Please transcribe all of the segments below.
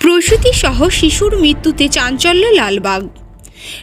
প্রসূতি সহ শিশুর মৃত্যুতে চাঞ্চল্য লালবাগ।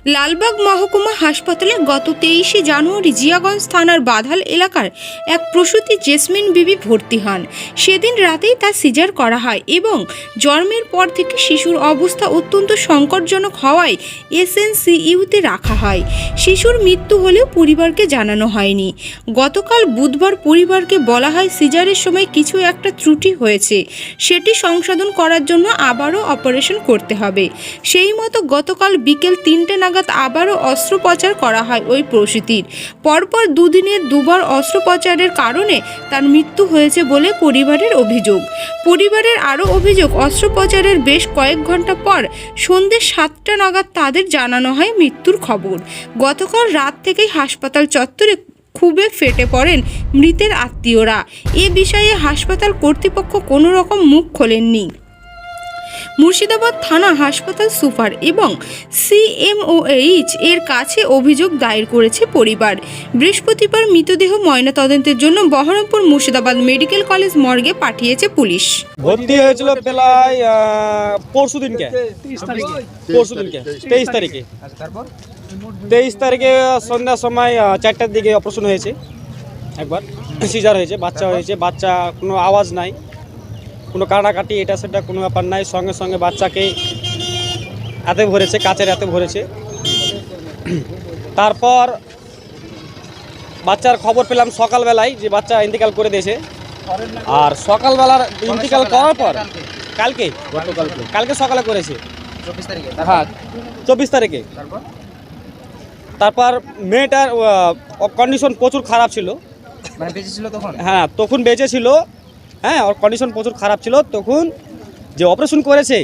লালবাগ মহকুমা হাসপাতালে গত তেইশে জানুয়ারি জিয়াগঞ্জ থানার বাধাল এলাকার এক প্রসূতি জেসমিন বিবি ভর্তি হন। সেদিন রাতেই তার সিজার করা হয় এবং জন্মের পর থেকে শিশুর অবস্থা অত্যন্ত সংকটজনক হওয়ায় এসএনসিইউতে রাখা হয়। শিশুর মৃত্যু হলেও পরিবারকে জানানো হয়নি। গতকাল বুধবার পরিবারকে বলা হয় সিজারের সময় কিছু একটা ত্রুটি হয়েছে। সেটি সংশোধন করার জন্য আবারও অপারেশন করতে হবে। সেই মতো গতকাল বিকেল তিনটে নাগাদ আবারও অস্ত্রোপচার করা হয় ওই প্রসূতির। পরপর দুদিনের দুবার অস্ত্রোপচারের কারণে তার মৃত্যু হয়েছে বলে পরিবারের অভিযোগ। পরিবারের আরও অভিযোগ, অস্ত্রোপচারের বেশ কয়েক ঘণ্টা পর সন্ধ্যে সাতটা নাগাদ তাদের জানানো হয় মৃত্যুর খবর। গতকাল রাত থেকেই হাসপাতাল চত্বরে খুবই ফেটে পড়েন মৃতের আত্মীয়রা। এ বিষয়ে হাসপাতাল কর্তৃপক্ষ কোনো রকম মুখ খোলেননি। মুর্শিদাবাদ থানা হাসপাতাল সুপার এবং সিএমওএইচ এর কাছে অভিযোগ দায়ের করেছে পরিবার। বৃহস্পতিবার মৃতদেহ ময়নাতদন্তের জন্য বহরমপুর মুর্শিদাবাদ মেডিকেল কলেজ মর্গে পাঠিয়েছে পুলিশ। ভর্তি হয়েছিল প্রায় পরশু দিনকে। পরশু দিনকে, তেইশ তারিখে। তেইশ তারিখে সন্ধ্যার সময় চারটার দিকে অপারেশন হয়েছে। একবার, সিজার হয়েছে, বাচ্চা হয়েছে, বাচ্চা কোনো আওয়াজ নাই। কোনো কাটাকাটি এটা সেটা কোনো ব্যাপার নাই। সঙ্গে সঙ্গে বাচ্চাকে এতে ভরেছে কাচের এতে ভরেছে। তারপর বাচ্চার খবর পেলাম সকালবেলায় যে বাচ্চা ইন্তেকাল করে দিয়েছে। আর সকালবেলার ইন্তিকাল করার পর কালকে? কালকে সকালে করেছে। হ্যাঁ চব্বিশ তারিখে। তারপর মেয়েটার কন্ডিশন প্রচুর খারাপ ছিল। মানে হ্যাঁ তখন বেঁচে ছিল। হ্যাঁ ওর কন্ডিশন প্রচুর খারাপ ছিল তখন যে অপারেশন করেছে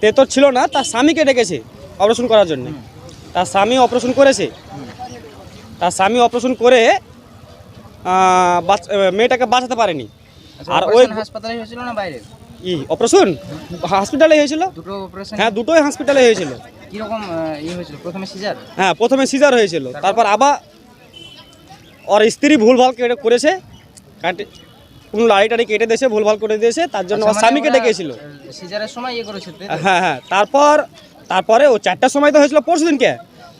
তে তো ছিল না তার স্বামীকে ডেকেছে অপারেশন করার জন্য। তার স্বামী অপারেশন করেছে। তার স্বামী অপারেশন করে মেয়েটাকে বাঁচাতে পারেনি। আচ্ছা, আর ওই- হাসপাতালে হয়েছিল না বাইরে? ই অপারেশন হসপিটালে হয়েছিল। দুটো অপারেশন হ্যাঁ দুটোই হসপিটালে হয়েছিল। কীরকম ইয়ে হয়েছিল? প্রথমে সিজার হ্যাঁ প্রথমে সিজার হয়েছিল। তারপর? আবার ওর স্ত্রী ভুলভাল করেছে। কোনো লাড়ি টাড়ি কেটে দিয়েছে ভুলভাল করে দিয়েছে তার জন্য আচ্ছা, ওর স্বামীকে ডেকেছিল। সিজারের সময় ইয়ে করেছে হ্যাঁ হ্যাঁ তারপর তারপরে ও চারটার সময় তো হয়েছিল পরশু দিনকে।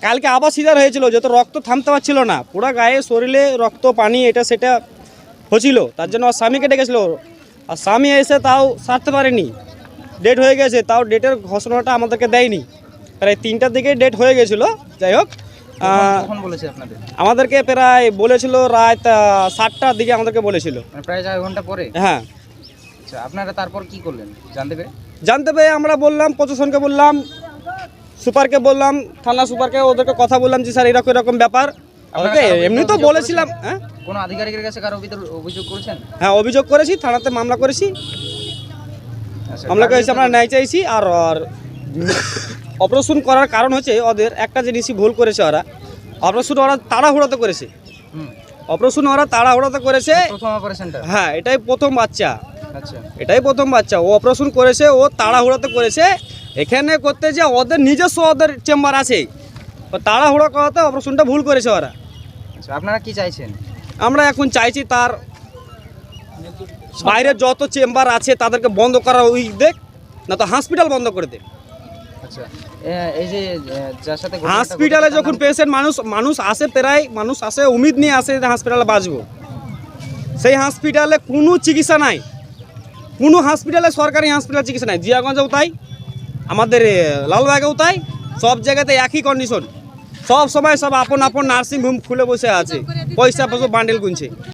কালকে আবার সিজার হয়েছিল যত রক্ত থামতে পারছিল না পুরো গায়ে শরীরে রক্ত পানি এটা সেটা হচ্ছিল তার জন্য ওর স্বামীকে ডেকেছিল। আর স্বামী এসে তাও সারতে পারেনি। ডেট হয়ে গেছে তাও ডেটের ঘোষণাটা আমাদেরকে দেয়নি। প্রায় তিনটার দিকে ডেট হয়ে গেছিল যাই হোক। আপনাদের? আমাদেরকে প্রায় বলেছিল রাত সাতটার দিকে আমাদেরকে বলেছিল। মানে প্রায় চার ঘণ্টা পরে? হ্যাঁ। আচ্ছা আপনারা তারপর কি করলেন? জানতে পেরে? জানতে পেরে আমরা বললাম প্রশাসনকে বললাম সুপারকে বললাম থানা সুপারকে ওদেরকে কথা বললাম যে স্যার এরকম এরকম ব্যাপার। ওদেরকে এমনি তো বলেছিলাম হ্যাঁ? কোনো আধিকারিকের কাছে কারও অভিযোগ করেছেন? হ্যাঁ অভিযোগ করেছি থানাতে মামলা করেছি। আচ্ছা, মামলা করেছি আমরা ন্যায় চাইছি আর আর অপারেশন করার কারণ হচ্ছে ওদের একটা জিনিসই ভুল করেছে ওরা। অপারেশন ওরা তাড়াহুড়োতে করেছে। অপারেশন ওরা তাড়াহুড়াতে করেছে। হ্যাঁ এটাই প্রথম বাচ্চা। আচ্ছা। এটাই প্রথম বাচ্চা। ও অপারেশন করেছে ও তাড়াহুড়াতে করেছে। এখানে করতে যে ওদের নিজস্ব ওদের চেম্বার আছে। ও তাড়াহুড়ো করাতে অপারেশনটা ভুল করেছে ওরা। আচ্ছা আপনারা কি চাইছেন? আমরা এখন চাইছি তার বাইরের যত চেম্বার আছে তাদেরকে বন্ধ করা ওই দেখ না তো হসপিটাল বন্ধ করে দেখ হসপিটালে যখন পেশেন্ট মানুষ মানুষ আসে প্রায় মানুষ আসে উমিদ নিয়ে আসে যে হসপিটালে বাঁচবো। সেই হসপিটালে কোনো চিকিৎসা নাই। কোনো হসপিটালে সরকারি হসপিটাল চিকিৎসা নাই। জিয়াগঞ্জেও তাই আমাদের লালবাগেও তাই সব জায়গাতে একই কন্ডিশন সব সময় সব আপন আপন নার্সিং হোম খুলে বসে আছে। পয়সা পয়সা বান্ডেল গুনছে।